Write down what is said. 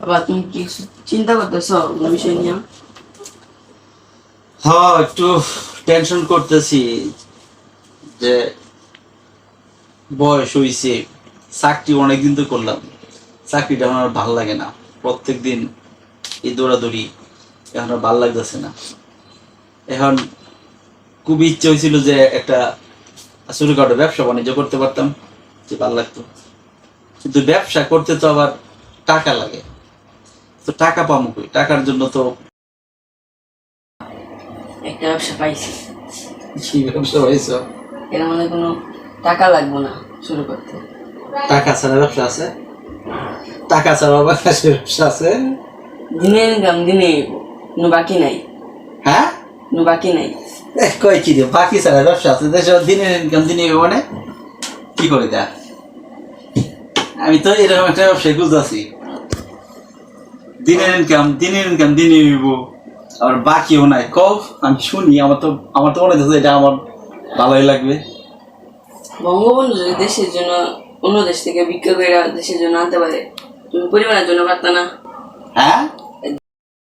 বাবা তুমি কি চিন্তা করতেছ? কোনো বিষয় নিয়ে? হ্যাঁ একটু টেনশন করতেছি যে বয়স হইছে, চাকরি অনেকদিন তো করলাম। চাকরিটা আমার ভালো লাগে না। প্রত্যেক দিন এই দৌড়াদৌড়ি এখন আর ভালো লাগতেছে না। এখন খুব ইচ্ছে হয়েছিল যে একটা ছোটখাটো ব্যবসা বাণিজ্য করতে পারতাম, যে ভালো লাগতো। কিন্তু ব্যবসা করতে তো আবার টাকা লাগে। তো টাকা পাবো কই? টাকার জন্য তো একটা ব্যবসা পাইছি। কি ব্যবসা হয়েছে এর মানে কোনো টাকা লাগবে না শুরু করতে। টাকা ছাড়া ব্যবসা আছে? টাকা ছাড়া ব্যবসা আছে? দিনের ইনকাম দিনে কোনো বাকি নাই। হ্যাঁ? কোনো বাকি নাই। কয় কি রে বাকি ছাড়া ব্যবসা আছে? দেশে দিনের ইনকাম দিনে মানে? কি করে দেয়া আমি তো এরকম একটা ব্যবসায় খুঁজতেছি। দিনের ইনকাম দিনের ইনকাম দিনে নিব। আবার বাকিও নাই। কফ আমি শুনি আমার তো আমার তো মনে হচ্ছে এটা আমার ভালোই লাগবে। বঙ্গবন্ধু যদি দেশের জন্য অন্য দেশ থেকে বিক্রয় করে দেশের জন্য আনতে পারে তুমি পরিবারের জন্য পারত না? হ্যাঁ?